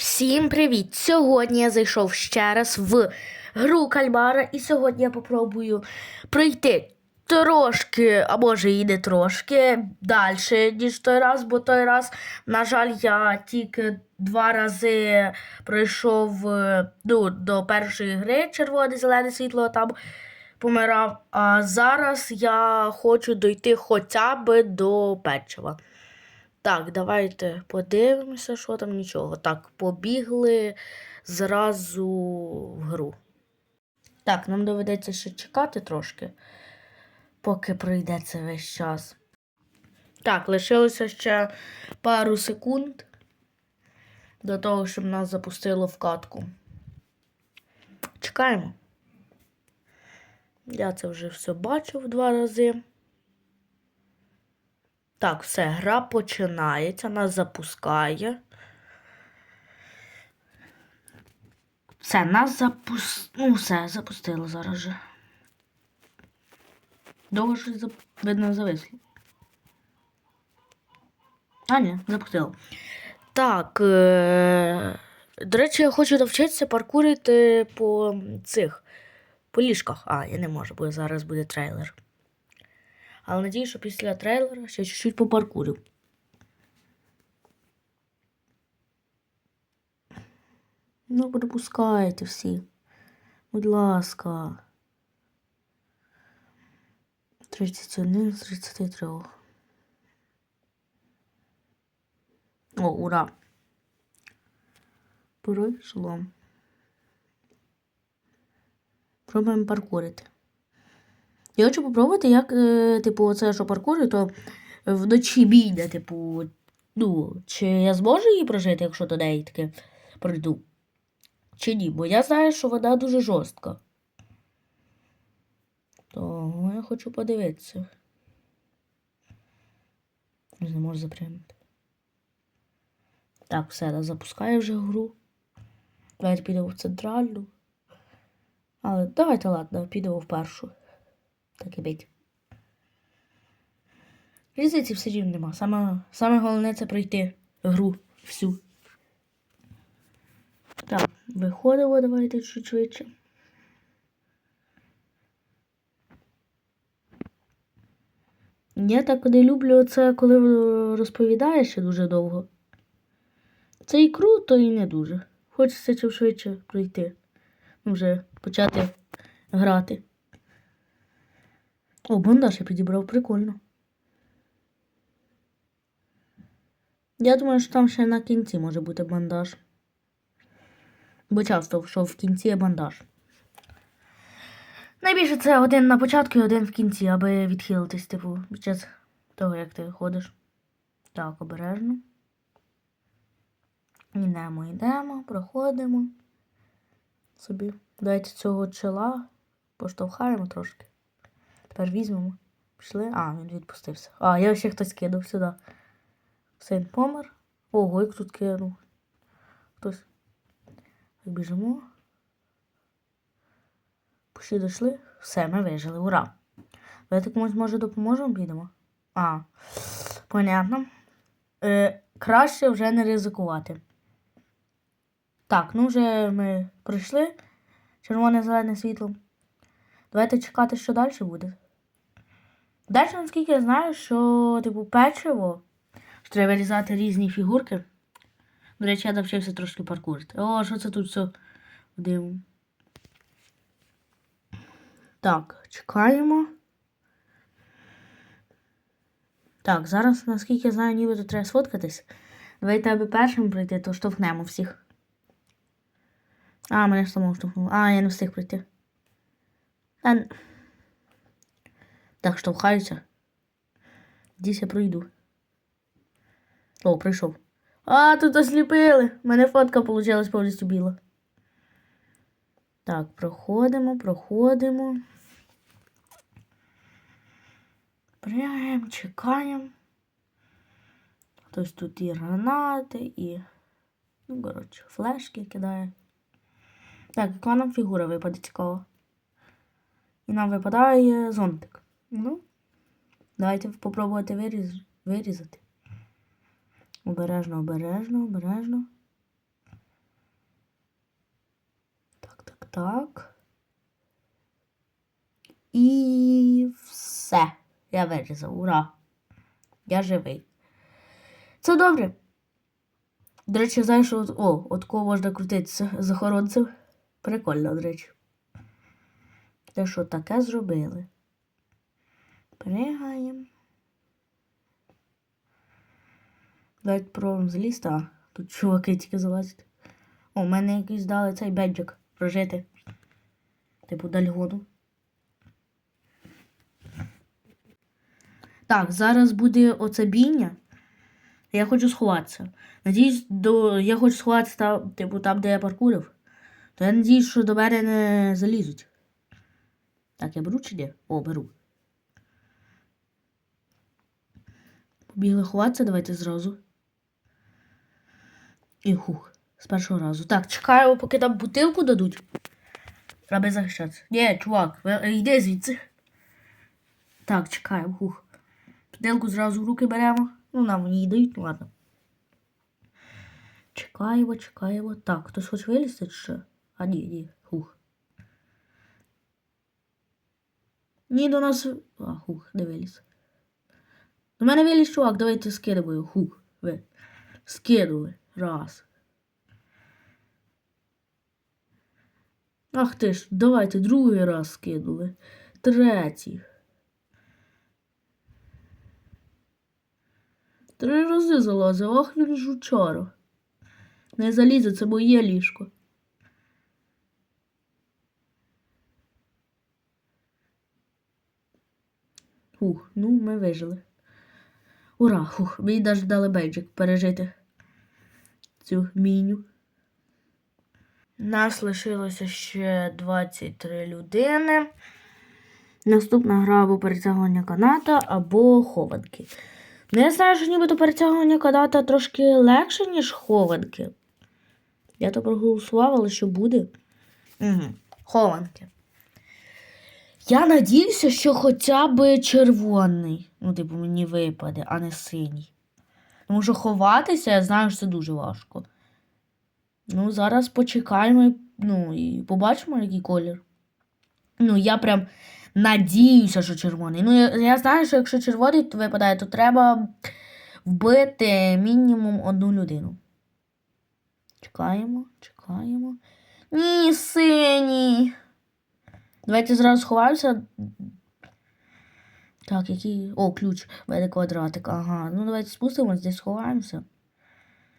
Всім привіт! Сьогодні я зайшов ще раз в гру кальмара, і сьогодні я попробую пройти трошки, а може і не трошки далі, ніж той раз, бо той раз, на жаль, я тільки два рази пройшов е, ну, до першої гри червоне зелене світло там помирав. А зараз я хочу дойти хоча б до печива. Так, давайте подивимося, що там нічого. Так, побігли зразу в гру. Так, нам доведеться ще чекати трошки, поки пройде це весь час. Так, лишилося ще пару секунд до того, щоб нас запустило в катку. Чекаємо. Я це вже все бачив два рази. Так, все, гра починається, нас запускає. Все, нас запус... Ну, все, запустило зараз же. Довго щось зап... видно зависло. А, ні, запустило. Так. Е... До речі, я хочу навчитися паркурити по цих по ліжках. А, я не можу, бо зараз буде трейлер. Але надію, що після трейлера ще чуть-чуть попаркурю. Ну, пропускайте всі. Будь ласка. 31 з 33. О, ура! Пройшло. Пробуємо паркурити. Я хочу попробувати, як, е, типу, оце, що паркурю, то вночі бійде, типу, ну, чи я зможу її прожити, якщо до неї таке пройду? Чи ні? Бо я знаю, що вона дуже жорстка. Того я хочу подивитися. Не можу запрямити. Так, все, я запускаю вже гру. Давайте підемо в центральну. Але давайте, ладно, підемо в першу. Так і бить. Різниці все рівно нема. Саме, саме головне це пройти гру всю. Так, виходимо, давайте чуть швидше. Я так не люблю це, коли розповідаєш дуже довго. Це і круто, і не дуже. Хочеться чим швидше пройти. Ну, вже почати грати. О, бандаж я підібрав, прикольно. Я думаю, що там ще на кінці може бути бандаж. Бо часто що в кінці є бандаж. Найбільше це один на початку і один в кінці, аби відхилитись, типу, під час того, як ти ходиш. Так, обережно. Йдемо, йдемо, проходимо. Собі. Давайте цього чола поштовхаємо трошки. Тепер візьмемо. Пішли. А, він відпустився. А, я ще хтось кидав сюди. Син помер. Ого, як тут кинув. Хтось. Так біжимо. Пішли дійшли. Все, ми вижили. Ура! Давайте комусь може допоможемо, підемо. А, понятно. Е, краще вже не ризикувати. Так, ну вже ми пройшли. Червоне зелене світло. Давайте чекати, що далі буде. Далі, наскільки я знаю, що, типу, печиво, що треба вирізати різні фігурки. До речі, я навчився трошки паркурити. О, що це тут все дивимо. Так, чекаємо. Так, зараз, наскільки я знаю, нібито треба сфоткатись. Давайте аби першим прийти, то штовхнемо всіх. А, мене ж самого штовхнуло. А, я не встиг прийти. Та... Так, штовхаюся. Десь я пройду. О, прийшов. А, тут осліпили. У мене фотка вийшла повністю біла. Так, проходимо, проходимо. Прямо чекаємо. Хтось тут і гранати, і. Ну, коротше, флешки кидає. Так, яка нам фігура випаде цікаво. І нам випадає зонтик. Ну, давайте спробувати виріз... вирізати. Обережно, обережно, обережно. Так, так, так. І все. Я вирізав. Ура! Я живий. Це добре. До речі, знаєш, от, о, от кого можна крутити з захоронцем. Прикольно, до речі. Те, що таке зробили. Пригаємо. Давайте пробуємо злізти. А, тут чуваки тільки залазять. О, мене якийсь дали цей беджик прожити. Типу дальгону. Так, зараз буде оце бійня. Я хочу сховатися. Надіюсь, до... я хочу сховатися там, типу, там, де я паркурив. То я надіюсь, що до мене не залізуть. Так, я беру чи ні? О, беру. Побігли ховатися, давайте зразу. І хух, з першого разу. Так, чекаємо, поки там бутилку дадуть. Треба захищатися. Ні, чувак, йди звідси. Так, чекаємо, хух. Бутилку зразу в руки беремо. Ну, нам її дають, ну ладно. Чекаємо, чекаємо. Так, хтось хоче вилізти чи що? А ні, ні, хух. Ні, до нас. А, хух, не виліз. До мене виліз чувак, давайте скидуємо. Хух. Ви. Скинули. Раз. Ах ти ж, давайте другий раз скинули. Третій. Три рази залазив, ах він жучара. Не залізе, це моє ліжко. Фух, ну ми вижили. Ура, фух, мені навіть дали бейджик пережити цю міню. Нас лишилося ще 23 людини. Наступна гра або перетягування каната, або хованки. Ну, я знаю, що нібито перетягування каната трошки легше, ніж хованки. Я то проголосував, але що буде? Угу. Хованки. Я надіюся, що хоча б червоний, ну, типу, мені випаде, а не синій. Тому що ховатися, я знаю, що це дуже важко. Ну, зараз почекаємо ну, і побачимо, який колір. Ну, я прям надіюся, що червоний. Ну, я, я знаю, що якщо червоний випадає, то треба вбити мінімум одну людину. Чекаємо, чекаємо. Ні, синій. Давайте зразу сховаємося. Так, який. О, ключ. В мене квадратик. Ага. Ну давайте спустимось, десь сховаємося.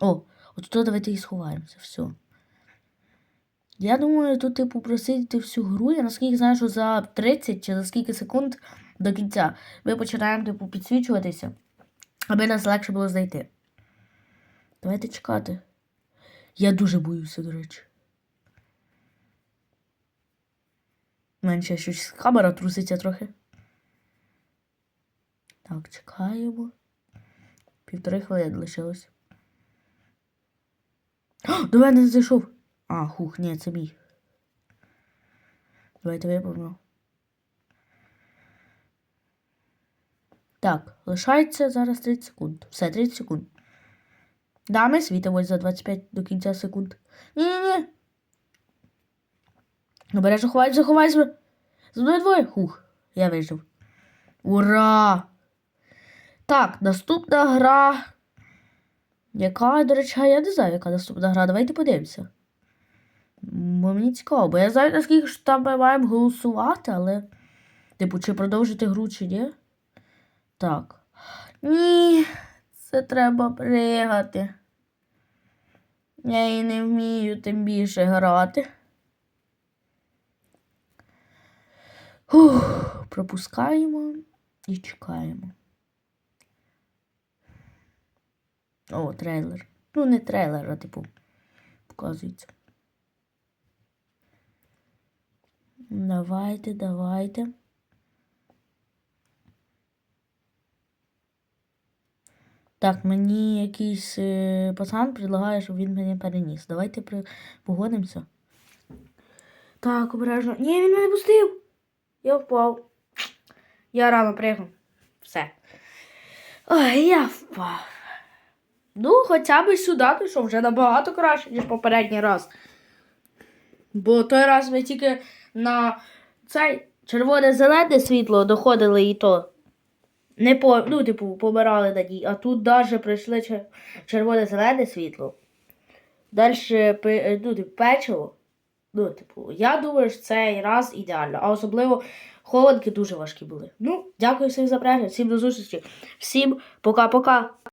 О, от тут давайте і сховаємося. Все. Я думаю, тут, типу, просидіти всю гру. Я наскільки знаю, що за 30 чи за скільки секунд до кінця ми починаємо, типу, підсвічуватися, аби нас легше було знайти. Давайте чекати. Я дуже боюся, до речі. Менше щось камера труситься трохи. Так, чекаємо. Півтори хвилини лишилось. О, до мене зайшов. А, хух, ні, це мій. Давайте виповнимо. Так, лишається зараз 30 секунд. Все, 30 секунд. Да, ми світимось за 25 до кінця секунд. Ні-ні-ні. Обережно ховайся, заховайся. За мною двоє. Хух, я вижив. Ура! Так, наступна гра. Яка, до речі, я не знаю, яка наступна гра. Давайте подивимося. Бо мені цікаво, бо я знаю, наскільки ж там ми маємо голосувати, але. Типу, чи продовжити гру, чи ні? Так. Ні, це треба пригати. Я і не вмію тим більше грати. Фух, пропускаємо і чекаємо. О, трейлер. Ну, не трейлер, а типу, показується. Давайте, давайте. Так, мені якийсь е, пацан предлагає, щоб він мене переніс. Давайте при... погодимося. Так, обережно. Ні, він мене пустив. Я впав. Я рано пригнув. Все. Ой, я впав. Ну, хоча б сюди пішов вже набагато краще, ніж попередній раз. Бо той раз ми тільки на цей червоне-зелене світло доходили і то. Не по, ну, типу, помирали на ній, а тут навіть прийшли червоне-зелене світло. Далі ну, типу, печиво. Ну, типу, я думаю, що цей раз ідеально. А особливо холодки дуже важкі були. Ну, дякую всім за перегляд, всім до зустрічі. Всім пока-пока.